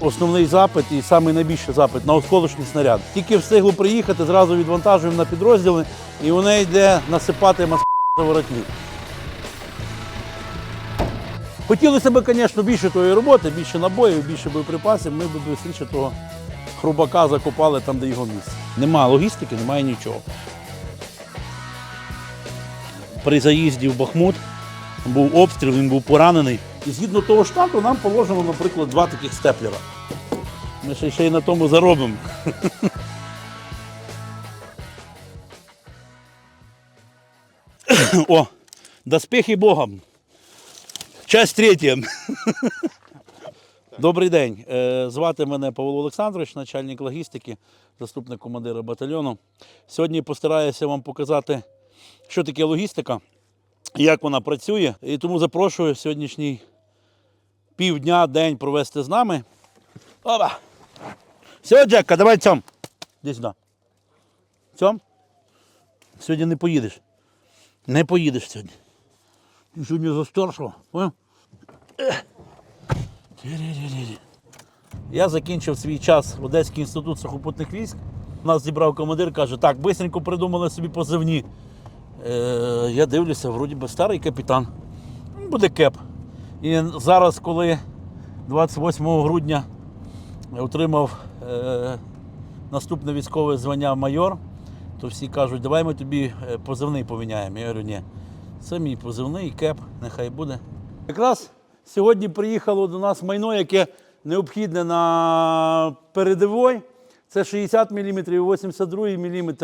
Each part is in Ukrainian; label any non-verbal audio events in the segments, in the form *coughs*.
основний запит і самий найбільший запит на осколочний снаряд. Тільки встигло приїхати, зразу відвантажуємо на підрозділи, і вони йде насипати москалям за воротник. Хотілося б, звісно, більше тої роботи, більше набоїв, більше боєприпасів. Ми б швидше того хрубака закопали там, де його місце. Нема логістики, немає нічого. При заїзді в Бахмут був обстріл, він був поранений. І згідно того штату нам положено, наприклад, два таких степлера. Ми ще, ще й на тому заробимо. О, доспехи Богом. Часть третя. Добрий день. Е, Звати мене Павло Олександрович, начальник логістики, заступник командира батальйону. Сьогодні постараюся вам показати, що таке логістика, як вона працює. І тому запрошую сьогоднішній півдня, день провести з нами. Опа! Все, Джекка, давай цьом. Іди сюди. Цьом. Сьогодні не поїдеш. Не поїдеш сьогодні. Сьогодні застершого. Понял? Я закінчив свій час в Одеський інститут сухопутних військ. Нас зібрав командир, каже, так, бистренько придумали собі позивні. Е, я дивлюся, вроді би старий капітан. Буде кеп. І зараз, коли 28 грудня отримав е, наступне військове звання майор, то всі кажуть, давай ми тобі е, позивний поміняємо. Я говорю, ні. Це мій позивний кеп, нехай буде. Якраз сьогодні приїхало до нас майно, яке необхідне на передовій. Це 60 мм і 82 мм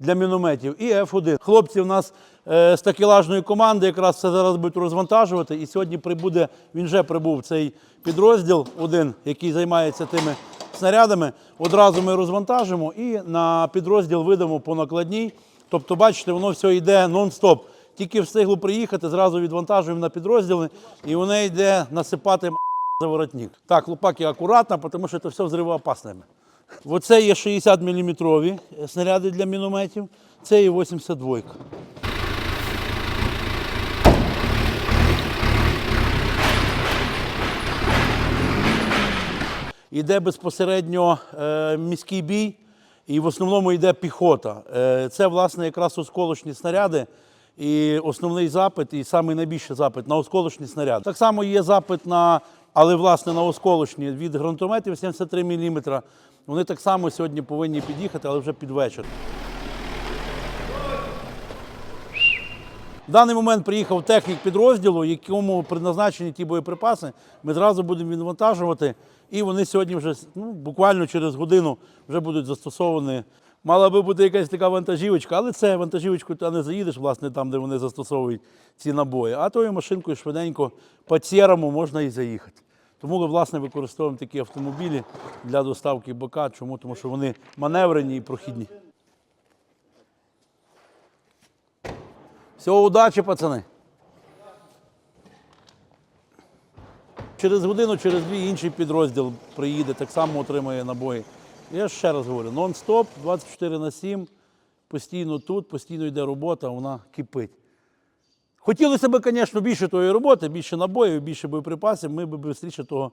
для мінометів і F1. Хлопці в нас е, з такелажної команди якраз це зараз будуть розвантажувати. І сьогодні прибуде, він вже прибув цей підрозділ, один, який займається тими снарядами. Одразу ми розвантажимо і на підрозділ видамо по накладній. Тобто, бачите, воно все йде нон-стоп. Тільки встигло приїхати, зразу відвантажуємо на підрозділи, і воно йде насипати за воротник. Так, хлопаки, акуратно, тому що це все взривоопасне. Оце є 60 мм снаряди для мінометів, це є 82. Йде безпосередньо е, міський бій, і в основному йде піхота. Е, це, власне, якраз осколочні снаряди. І основний запит, і найбільший запит на осколочні снаряди. Так само є запит на, але власне на осколочні від гранатометів 73 мм. Вони так само сьогодні повинні під'їхати, але вже під вечір. В даний момент приїхав технік підрозділу, якому предназначені ті боєприпаси. Ми зразу будемо відвантажувати, і вони сьогодні вже ну, буквально через годину вже будуть застосовані. Мала би бути якась така вантажівочка, але це вантажівочкою ти не заїдеш, власне, там, де вони застосовують ці набої. А тою машинкою швиденько по сірому можна і заїхати. Тому ми, власне, використовуємо такі автомобілі для доставки БК. Чому? Тому що вони маневрені і прохідні. Всього удачі, пацани. Через годину, через дві інший підрозділ приїде, так само отримує набої. Я ще раз говорю, нон-стоп, 24 на 7, постійно тут, постійно йде робота, вона кипить. Хотілося б, звісно, більше тої роботи, більше набоїв, більше боєприпасів, ми б швидше того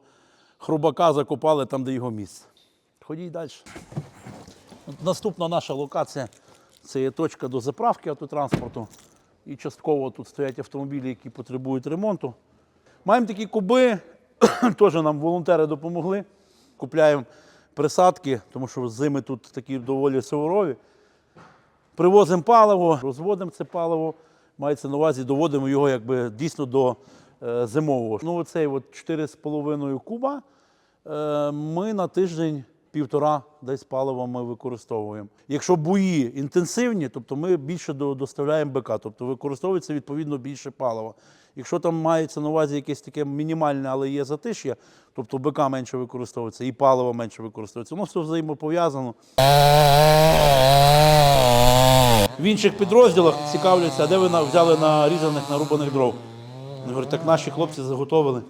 хрубака закопали там, де його місце. Ходіть далі. Наступна наша локація це є точка до заправки автотранспорту. І частково тут стоять автомобілі, які потребують ремонту. Маємо такі куби, *coughs* теж нам волонтери допомогли. Купляємо присадки, тому що зими тут такі доволі суворові. Привозимо паливо, розводимо це паливо, мається на увазі, доводимо його якби дійсно до е, зимового. Ну, оцей от 4,5 куба е, ми на тиждень півтора десь палива ми використовуємо. Якщо бої інтенсивні, тобто ми більше доставляємо БК, тобто використовується відповідно більше палива. Якщо там мається на увазі якесь таке мінімальне, але є затиш'я, тобто БК менше використовується і паливо менше використовується. Воно все взаємопов'язано. В інших підрозділах цікавляться, а де ви на- взяли нарізаних нарубаних дров. Я говорю, так наші хлопці заготовили.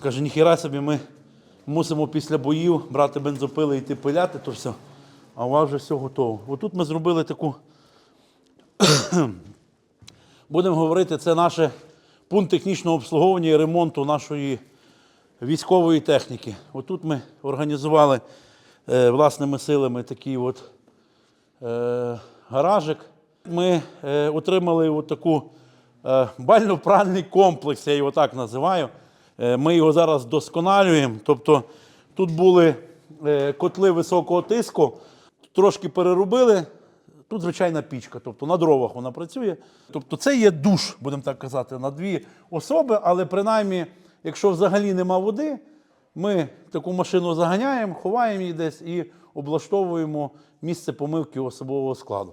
Каже, ніхіра собі ми мусимо після боїв брати бензопили йти пиляти, то все. А у вас вже все готово. Отут ми зробили таку. *clears throat* Будемо говорити, це наш пункт технічного обслуговування і ремонту нашої військової техніки. Отут ми організували е, власними силами такий от е, гаражик. Ми е, отримали от таку е, бально-пральний комплекс, я його так називаю. Е, ми його зараз досконалюємо. Тобто тут були е, котли високого тиску, трошки переробили. Тут звичайна пічка, тобто на дровах вона працює. Тобто це є душ, будемо так казати, на дві особи, але принаймні, якщо взагалі нема води, ми таку машину заганяємо, ховаємо її десь і облаштовуємо місце помивки особового складу.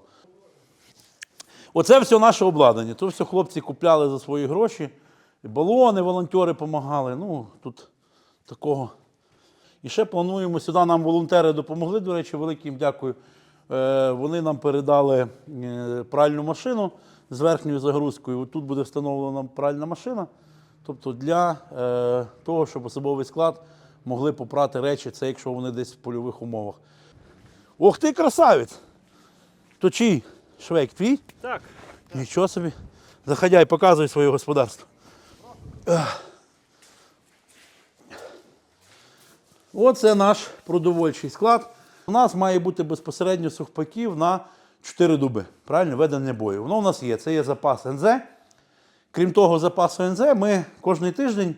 Оце все наше обладнання. То все хлопці купляли за свої гроші. Балони, волонтери допомагали. Ну, тут такого. І ще плануємо сюди. Нам волонтери допомогли. До речі, велике їм дякую. Е, Вони нам передали е, пральну машину з верхньою загрузкою. Тут буде встановлена пральна машина. Тобто для е, того, щоб особовий склад могли попрати речі, це якщо вони десь в польових умовах. Ох ти, красавець! То чий швейк твій? Так. Нічого собі. Заходяй, показуй своє господарство. Оце наш продовольчий склад. У нас має бути безпосередньо сухпаків на 4 дуби. Правильно, ведення бою. Воно у нас є. Це є запас НЗ. Крім того, запасу НЗ ми кожний тиждень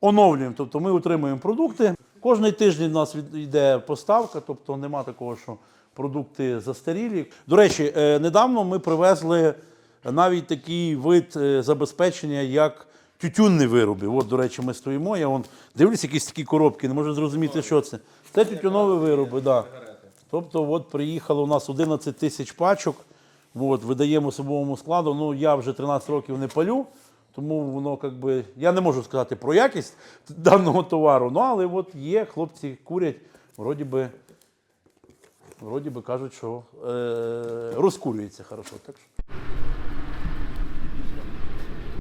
оновлюємо. Тобто ми утримуємо продукти. Кожний тиждень у нас йде поставка, тобто нема такого, що продукти застарілі. До речі, е, недавно ми привезли навіть такий вид е, забезпечення, як тютюнні вироби. От, до речі, ми стоїмо. Я вон дивлюсь, якісь такі коробки, не можу зрозуміти, що це. Це тютюнові вироби, так. Да. Тобто, от приїхало у нас 11 тисяч пачок. От, видаємо особовому складу. Ну, я вже 13 років не палю, тому воно як би. Я не можу сказати про якість даного товару. Ну, але от є, хлопці курять, вроді би, вроді би кажуть, що е, розкурюється хорошо. Так що.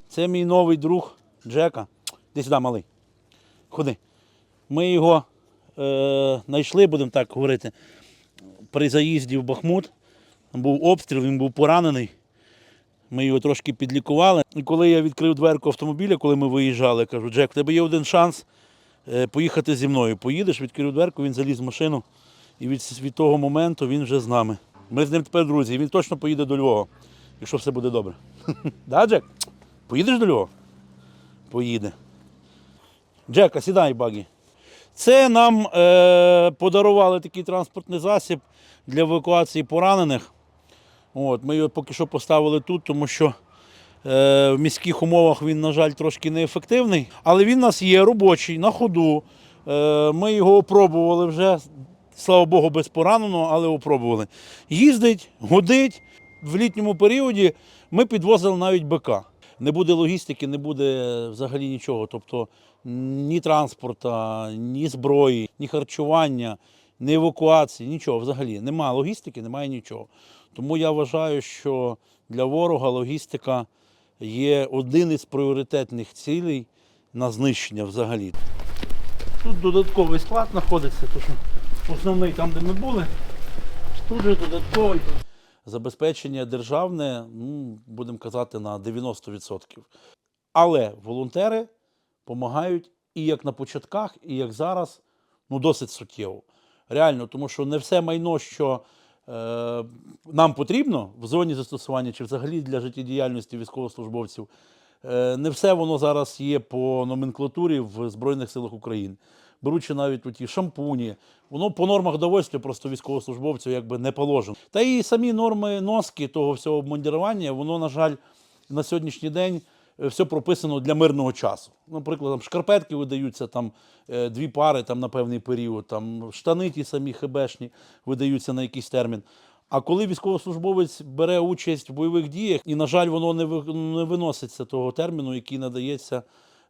Це мій новий друг Джека. Де сюди, малий. Ходи. Ми його е, знайшли, будемо так говорити, при заїзді в Бахмут. Був обстріл, він був поранений. Ми його трошки підлікували. І коли я відкрив дверку автомобіля, коли ми виїжджали, кажу, Джек, в тебе є один шанс е, поїхати зі мною. Поїдеш, відкрив дверку, він заліз в машину. І від, від того моменту він вже з нами. Ми з ним тепер друзі. Він точно поїде до Львова, якщо все буде добре. *laughs* Да, Джек? Поїдеш до Львова? Поїде. Джека, сідай, багі. Це нам е, подарували такий транспортний засіб для евакуації поранених. От, ми його поки що поставили тут, тому що е, в міських умовах він, на жаль, трошки неефективний. Але він у нас є робочий, на ходу. Е, ми його опробували вже, слава Богу, без пораненого, але опробували. Їздить, годить. В літньому періоді ми підвозили навіть БК. Не буде логістики, не буде взагалі нічого. Тобто ні транспорту, ні зброї, ні харчування, ні евакуації, нічого взагалі. Немає логістики, немає нічого. Тому я вважаю, що для ворога логістика є один із пріоритетних цілей на знищення взагалі. Тут додатковий склад знаходиться, тому що основний там, де ми були, тут же додатковий. Забезпечення державне, ну, будемо казати, на 90%. Але волонтери допомагають і як на початках, і як зараз, ну досить суттєво. Реально, тому що не все майно, що е, нам потрібно в зоні застосування чи взагалі для життєдіяльності військовослужбовців, е, не все воно зараз є по номенклатурі в Збройних силах України. Беручи навіть у ті шампуні, воно по нормах довольства просто військовослужбовцю якби не положено. Та і самі норми носки того всього обмундірування, воно, на жаль, на сьогоднішній день все прописано для мирного часу. Наприклад, там шкарпетки видаються там е, дві пари там, на певний період, там штани ті самі хебешні видаються на якийсь термін. А коли військовослужбовець бере участь в бойових діях, і, на жаль, воно не не виноситься того терміну, який надається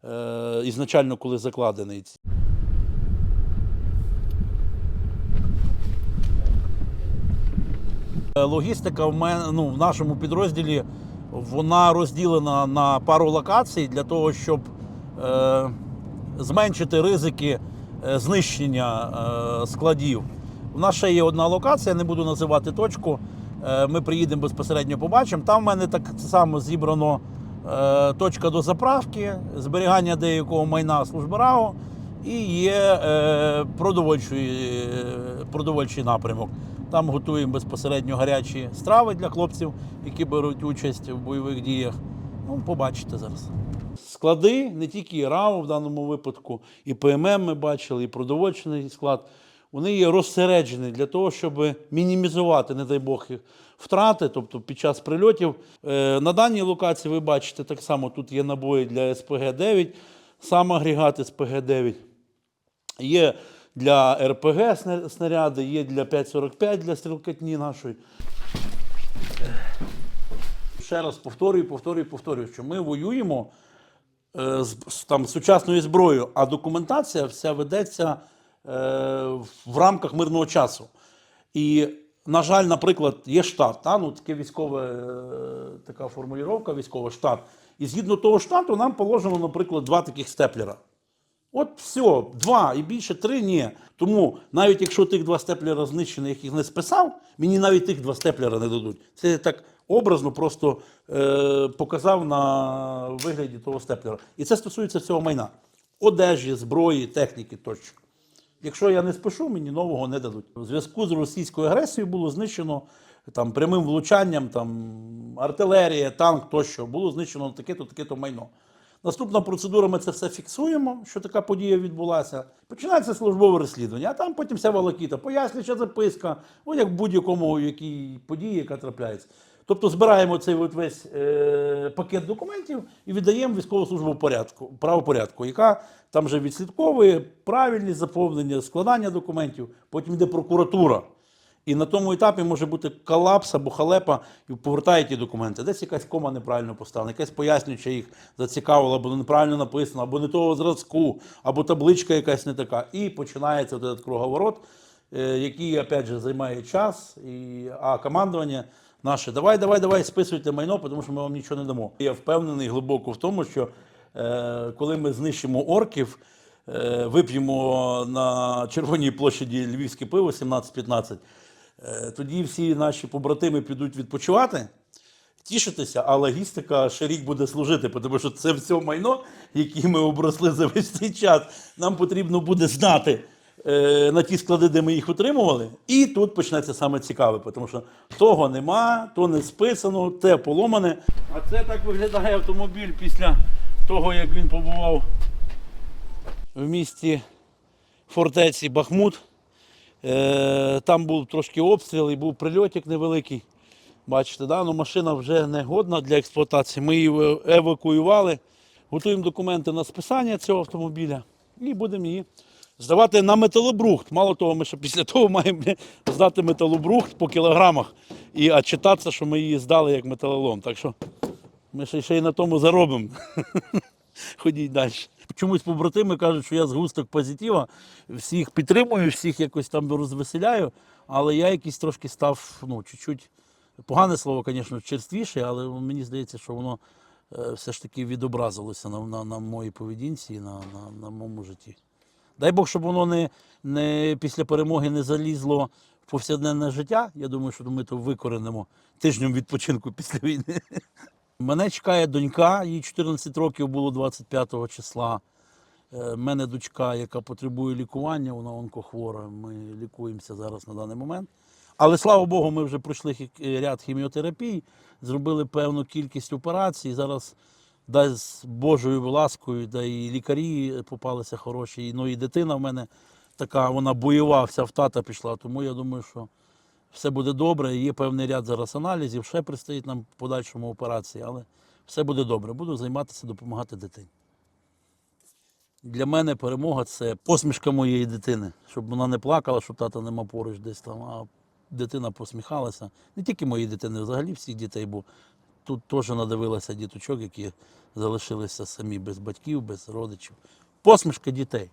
е, ізначально, коли закладений. Е, Логістика в мене ну, в нашому підрозділі вона розділена на пару локацій для того, щоб е, зменшити ризики е, знищення е, складів. У нас ще є одна локація, не буду називати точку. Е, ми приїдемо безпосередньо побачимо. Там в мене так само зібрано е, точка до заправки, зберігання деякого майна служби РАО І є е, продовольчий, е, продовольчий напрямок. Там готуємо безпосередньо гарячі страви для хлопців, які беруть участь в бойових діях. Ну, побачите зараз. Склади не тільки РАО в даному випадку, і ПММ ми бачили, і продовольчий склад. Вони є розсереджені для того, щоб мінімізувати, не дай Бог, їх втрати, тобто під час прильотів. Е, На даній локації ви бачите так само, тут є набої для СПГ-9, сам агрегат СПГ-9. Є для РПГ снаряди, є для 5,45 для стрілкатні нашої. Ще раз повторюю, повторюю, повторюю, що ми воюємо е, з, там, сучасною зброєю, а документація вся ведеться е, в рамках мирного часу. І, на жаль, наприклад, є штат, та, ну, таке військове, е, така формулювання, військовий штат. І згідно того штату нам положено, наприклад, два таких степлера. От все, два і більше три ні. Тому навіть якщо тих два степлера знищені, яких не списав, мені навіть тих два степлера не дадуть. Це я так образно просто е, показав на вигляді того степлера. І це стосується всього майна: одежі, зброї, техніки тощо. Якщо я не спишу, мені нового не дадуть. У зв'язку з російською агресією було знищено там, прямим влучанням, там, артилерія, танк тощо, було знищено таке-то, таке-то майно. Наступна процедура, ми це все фіксуємо, що така подія відбулася. Починається службове розслідування, а там потім вся волокіта, пояснююча записка, о, як в будь-якому якій події, яка трапляється. Тобто збираємо цей весь е, пакет документів і віддаємо військову службу порядку, правопорядку, яка там вже відслідковує правильність заповнення, складання документів, потім йде прокуратура. І на тому етапі може бути колапс або халепа, і повертає ті документи. Десь якась кома неправильно поставлена, якась пояснююча їх зацікавила, або неправильно написано, або не того зразку, або табличка якась не така. І починається от круговорот, е, який, опять же, займає час. І, а командування наше, давай, давай, давай, списуйте майно, тому що ми вам нічого не дамо. Я впевнений глибоко в тому, що е, коли ми знищимо орків, е, вип'ємо на Червоній площаді львівське пиво 17-15, е, тоді всі наші побратими підуть відпочивати, тішитися, а логістика ще рік буде служити, тому що це все майно, яке ми обросли за весь цей час. Нам потрібно буде знати е, на ті склади, де ми їх отримували. І тут почнеться саме цікаве, тому що того нема, то не списано, те поломане. А це так виглядає автомобіль після того, як він побував в місті фортеці Бахмут. Е, Там був трошки обстріл і був прильотик невеликий. Бачите, да? ну, машина вже не годна для експлуатації. Ми її е- евакуювали, готуємо документи на списання цього автомобіля і будемо її здавати на металобрухт. Мало того, ми ще після того маємо *laughs* здати металобрухт по кілограмах і отчитатися, що ми її здали як металолом. Так що ми ще й на тому заробимо. *laughs* *laughs* Ходіть далі. Чомусь побратими кажуть, що я згусток позитива, всіх підтримую, всіх якось там розвеселяю, але я якийсь трошки став, ну, чуть-чуть, погане слово, звісно, черствіше, але мені здається, що воно е, все ж таки відобразилося на, на, на моїй поведінці і на, на, на моєму житті. Дай Бог, щоб воно не, не після перемоги не залізло в повсякденне життя. Я думаю, що ми то викоренимо тижнем відпочинку після війни. *laughs* Мене чекає донька, їй 14 років було 25 числа. У мене дочка, яка потребує лікування, вона онкохвора. Ми лікуємося зараз на даний момент. Але слава Богу, ми вже пройшли ряд хіміотерапій, зробили певну кількість операцій. Зараз дай з Божою ласкою, да і лікарі попалися хороші. Ну і дитина в мене така, вона бойова, вся в тата пішла. Тому я думаю, що все буде добре. Є певний ряд зараз аналізів, ще предстоїть нам в подальшому операції, але все буде добре. Буду займатися, допомагати дитині. Для мене перемога це посмішка моєї дитини, щоб вона не плакала, щоб тата нема поруч десь там, а дитина посміхалася. Не тільки моїй дитини, взагалі всіх дітей, бо тут теж надивилася діточок, які залишилися самі без батьків, без родичів. Посмішка дітей.